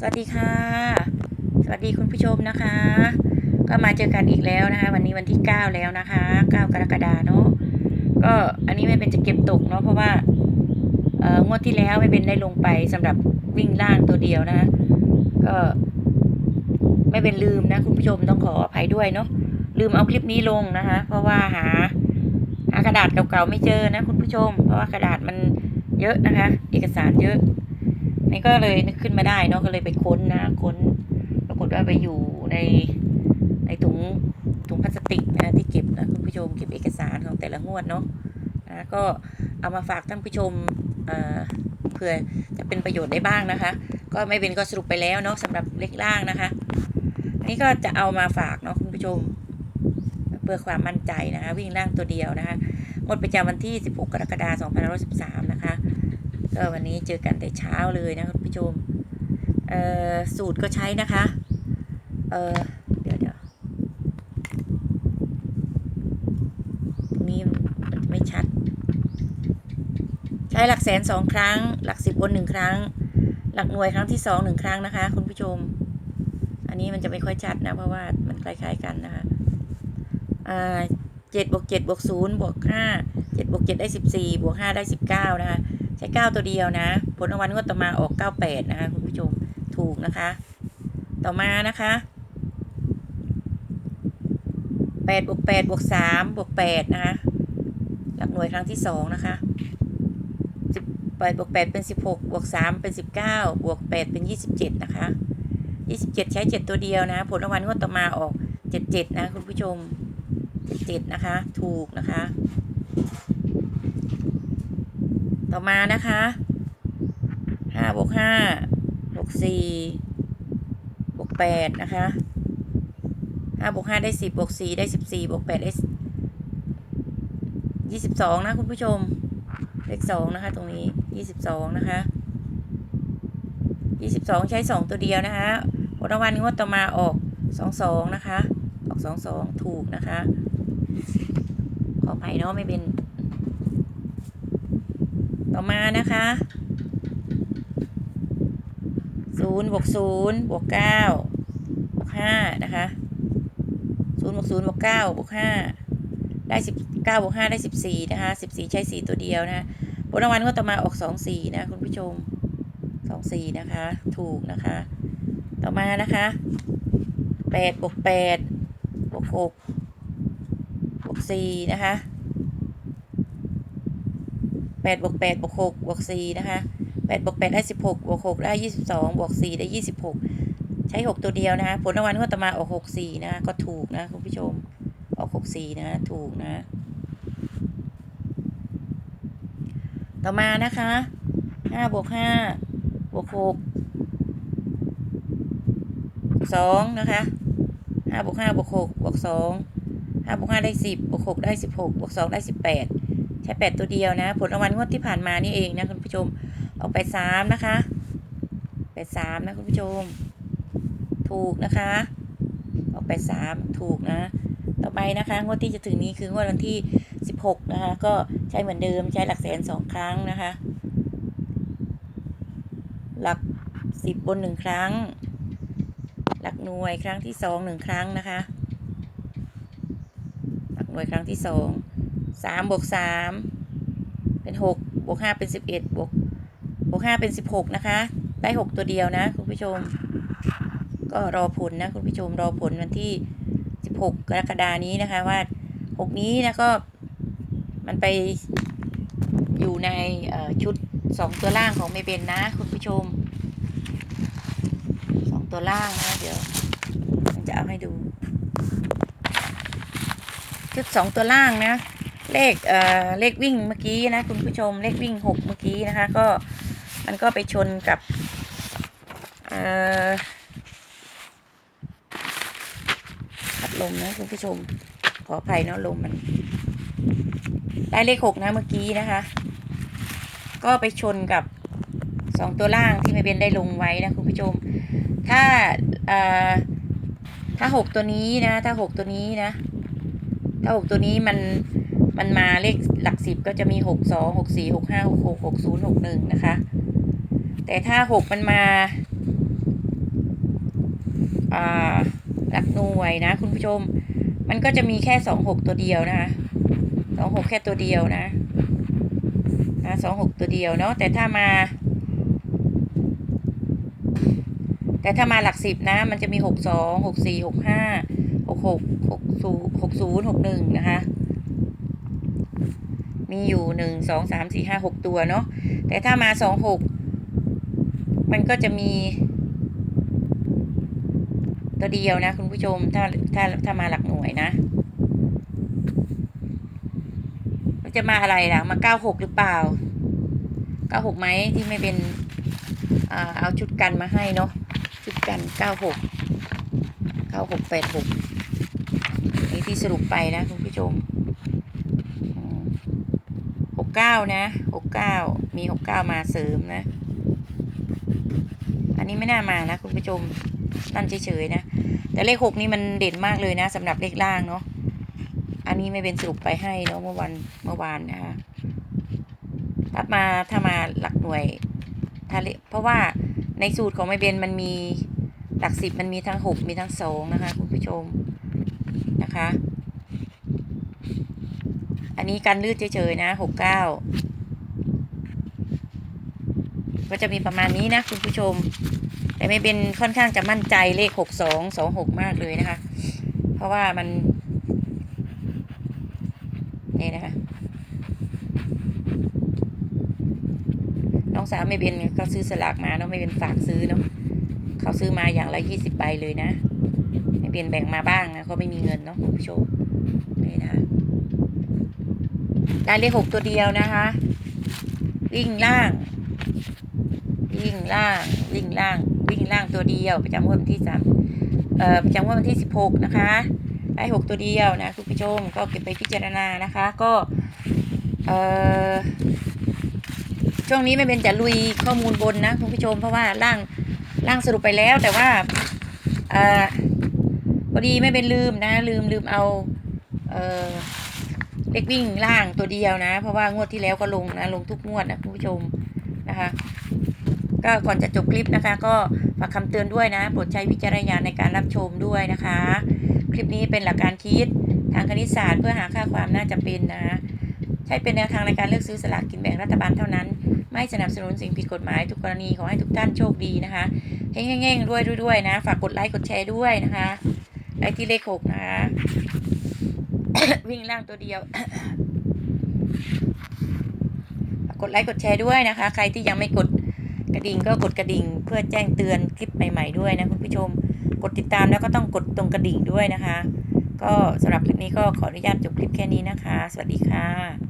สวัสดีค่ะ สวัสดีคุณผู้ชมนะคะ ก็มาเจอกันอีกแล้วนะคะ วันนี้วันที่ 9 แล้วนะคะ 9 กรกฎาเนาะก็อันนี้ไม่เป็นจะเก็บตกเนาะเพราะว่าเอ่องวดที่แล้วไม่เป็นได้ลงไปสำหรับวิ่งล่างตัวเดียวนะคะก็ไม่เป็นลืมนะคุณผู้ชมต้องขออภัยด้วยเนาะลืมเอาคลิปนี้ลงนะคะ เพราะว่าหาหากระดาษเก่าๆไม่เจอนะคุณผู้ชม เพราะว่ากระดาษมันเยอะนะคะ เอกสารเยอะ นี่ก็เลยนึกขึ้นมาได้เนาะก็เลยไปค้นนะค้นปรากฏว่าไปอยู่ในในถุงถุงพลาสติกนะที่เก็บนะคุณผู้ชมเก็บเอกสารของแต่ละงวดเนาะนะก็เอามาฝากท่านผู้ชมเอ่อเผื่อจะเป็นประโยชน์ได้บ้างนะคะ ก็ไม่เป็นก็สรุปไปแล้วเนาะสำหรับเล็กล่างนะคะนนี้ก็จะเอามาฝากเนาะคุณผู้ชม เพื่อความมั่นใจนะคะ วิ่งล่างตัวเดียวนะคะงวดประจำวันที่ 16 กรกฎาคม2513 นะคะ ก็วันนี้เจอกันแต่เช้าเลยนะคุณผู้ชมเออสูตรก็ใช้นะคะเออเดี๋ยวเดี๋ยวตรงนี้มันไม่ชัด ใช้หลักแสนสองครั้ง หลักสิบวนหนึ่งครั้ง หลักหน่วยครั้งที่สองหนึ่งครั้งนะคะ คุณผู้ชม อันนี้มันจะไม่ค่อยชัดนะ เพราะว่ามันคล้ายๆกันนะคะเจ็ดบวกเจ็ดบวกศูนย์บวกห้าเจ็ดบวกเจ็ดได้สิบสี่บวกห้าได้สิบเก้านะคะ ใช้เก้าตัวเดียวนะ ผลรางวัลงวดต่อมาออกเก้าแปดนะคะคุณผู้ชมถูกนะคะ ต่อมานะคะแปดบวกแปดบวกสามบวกแปดนะคะหลักหน่วยครั้งที่สองนะคะสิบแปดบวกแปดเป็นสิบหกบวกสามเป็นสิบเก้าบวกแปดเป็นยี่สิบเจ็ดนะคะยี่สิบเจ็ดใช้เจ็ดตัวเดียวนะ ผลรางวัลงวดต่อมาออกเจ็ดเจ็ดนะคุณผู้ชมเจ็ดเจ็ดนะคะ ถูกนะคะ ต่อมานะคะห้าบวกห้าบวกสี่บวกแปดนะคะห้าบวกห้าได้สิบบวกสี่ได้สิบสี่บวกแปดได้ยี่สิบสองนะคุณผู้ชม เลขสองนะคะ ตรงนี้ยี่สิบสองนะคะยี่สิบสองใช้สองตัวเดียวนะคะผลรางวัลงวดต่อมาออกสองสองนะคะ ออกสองสองถูกนะคะ ขออภัยเนาะไม่เป็น ต่อมานะคะศูนย์บวกศูนย์บวกเก้าบวกห้านะคะศูนย์บวกศูนย์บวกเก้าบวกห้าได้สิบเก้าบวกห้าได้สิบสี่นะคะสิบสี่ใช้สี่ตัวเดียวนะคะผลรางวัลก็ต่อมาออกสองสี่นะคุณผู้ชมสองสี่นะคะ ถูกนะคะ ต่อมานะคะแปดบวกแปดบวกหกบวกสี่นะคะ ดบวกแปดบวกหกบวกสี่นะคะแปดบวกแปดได้สิบหกบวกหกได้ยี่สิบสองบวกสี่ได้ยี่สิบหกใช้หกตัวเดียวนะคะ ผลรางวัลงวดต่อมาออกหกสี่นะก็ถูกนะคุณผู้ชม ออกหกสี่นะถูกนะ ต่อมานะคะห้าบวกห้าบวกหกสองนะคะห้าบวกห้าบวกหกบวกสองห้าบวกห้าได้สิบบวกหกได้สิบหกบวกสองได้สิบแปด ใช้แปดตัวเดียวนะ ผลรางวัลงวดที่ผ่านมานี่เองนะคุณผู้ชม ออกไปสามนะคะแปดสามนะคุณผู้ชม ถูกนะคะ ออกไปสามถูกนะ ต่อไปนะคะ งวดที่จะถึงนี้คืองวดวันที่สิบหกนะคะ ก็ใช้เหมือนเดิมใช้หลักแสนสองครั้งนะคะ หลักสิบบนหนึ่งครั้ง หลักหน่วยครั้งที่สองหนึ่งครั้งนะคะ หลักหน่วยครั้งที่สอง สามบวกสามเป็นหกบวกห้าเป็นสิบเอ็ดบวกบวกห้าเป็นสิบหกนะคะ ได้หกตัวเดียวนะ คุณผู้ชม ก็รอผลนะ คุณผู้ชมรอผลวันที่สิบหกกรกฎานี้นะคะว่าหกนี้นะก็มันไปอยู่ในชุดสองตัวล่างของเมเบนนะ คุณผู้ชมสองตัวล่างนะเดี๋ยวมันจะเอาให้ดูชุดสองตัวล่างนะ เลขเอ่อเลขวิ่งเมื่อกี้นะคุณผู้ชมเลขวิ่งหกเมื่อกี้นะคะ ก็มันก็ไปชนกับเอ่อพัดลมนะคุณผู้ชม ขออภัยเนาะลมมัน ได้เลขหกนะเมื่อกี้นะคะ ก็ไปชนกับสองตัวล่างที่ไม่เป็นได้ลงไว้นะคุณผู้ชม ถ้าเอ่อถ้าหกตัวนี้นะ ถ้าหกตัวนี้นะ ถ้าหกตัวนี้มัน มันมาเลขหลักสิบก็จะมีหกสองหกสี่หกห้าหกหกหกศูนย์หกหนึ่งนะคะ แต่ถ้าหกมันมาอ่าหลักหน่วยนะ คุณผู้ชม มันก็จะมีแค่สองหกตัวเดียวนะคะสองหกแค่ตัวเดียวนะนะสองหกตัวเดียวเนาะแต่ถ้ามา แต่ถ้ามาหลักสิบนะ มันจะมีหกสองหกสี่หกห้าหกหกหกศูนย์หกศูนย์หกหนึ่งนะคะ มีอยู่หนึ่งสองสามสี่ห้าหกตัวเนาะแต่ถ้ามาสองหกมันก็จะมี ตัวเดียวนะคุณผู้ชมถ้าถ้าถ้ามาหลักหน่วยนะจะมาอะไรล่ะมาเก้าหกหรือเปล่าเก้าหกไหมที่ไม่เป็นอ่าเอาชุดกันมาให้เนาะชุดกันเก้าหกเก้าหกแปดหกนี่ที่สรุปไปนะคุณผู้ชม เก้านะหกเก้ามีหกเก้ามาเสริมนะ อันนี้ไม่น่ามานะคุณผู้ชมนั่นเฉยๆนะ แต่เลขหกนี่มันเด่นมากเลยนะสำหรับเลขล่างเนาะอันนี้ไม่เป็นสรุปไปให้เนาะเมื่อวันเมื่อวานนะคะถ้ามาถ้ามาหลักหน่วยถ้าเลเพราะว่าในสูตรของไม่เบนมันมีหลักสิบมันมีทั้งหกมีทั้งสองนะคะ คุณผู้ชมนะคะ นี้การลืดเฉยๆนะหกเก้าก็จะมีประมาณนี้นะคุณผู้ชม แต่ไม่เป็นค่อนข้างจะมั่นใจเลขหกสองสองหกมากเลยนะคะ เพราะว่ามัน นี่นะคะ น้องสาวไม่เป็นก็ซื้อสลากมาเนาะไม่เป็นฝากซื้อเนาะเขาซื้อมาอย่างละยี่สิบใบเลยนะ ไม่เป็นแบ่งมาบ้างนะเขาไม่มีเงินเนาะคุณผู้ชมนี่นะคะ ได้เลขหกตัวเดียวนะคะ วิ่งล่าง วิ่งล่าง วิ่งล่าง วิ่งล่างตัวเดียว ประจำงวดวันที่สามเอ่อประจำงวดวันที่สิบหกนะคะ ได้หกตัวเดียวนะคุณผู้ชมก็เก็บไปพิจารณานะคะ ก็เอ่อช่วงนี้ไม่เป็นจะลุยข้อมูลบนนะคุณผู้ชมเพราะว่าล่างล่างสรุปไปแล้วแต่ว่าเอ่อพอดีไม่เป็นลืมนะ ลืมลืมเอาเอ่อ เล็กวิ่งล่างตัวเดียวนะ เพราะว่างวดที่แล้วก็ลงนะ ลงทุกงวดนะคุณผู้ชมนะคะ ก็ก่อนจะจบคลิปนะคะ ก็ฝากคำเตือนด้วยนะโปรดใช้วิจารณญาณในการรับชมด้วยนะคะ คลิปนี้เป็นหลักการคิดทางคณิตศาสตร์เพื่อหาค่าความน่าจะเป็นนะ ใช้เป็นแนวทางในการเลือกซื้อสลากกินแบ่งรัฐบาลเท่านั้น ไม่สนับสนุนสิ่งผิดกฎหมายทุกกรณีขอให้ทุกท่านโชคดีนะคะเฮ้งๆด้วยด้วยนะ ฝากกดไลค์กดแชร์ด้วยนะคะไลค์ที่เลขหกนะคะ วิ่งล่างตัวเดียว กดไลค์กดแชร์ด้วยนะคะ ใครที่ยังไม่กดกระดิ่งก็กดกระดิ่ง เพื่อแจ้งเตือนคลิปใหม่ๆด้วยนะคุณผู้ชม กดติดตามแล้วก็ต้องกดตรงกระดิ่งด้วยนะคะ ก็สำหรับคลิปนี้ก็ขออนุญาตจบคลิปแค่นี้นะคะ สวัสดีค่ะ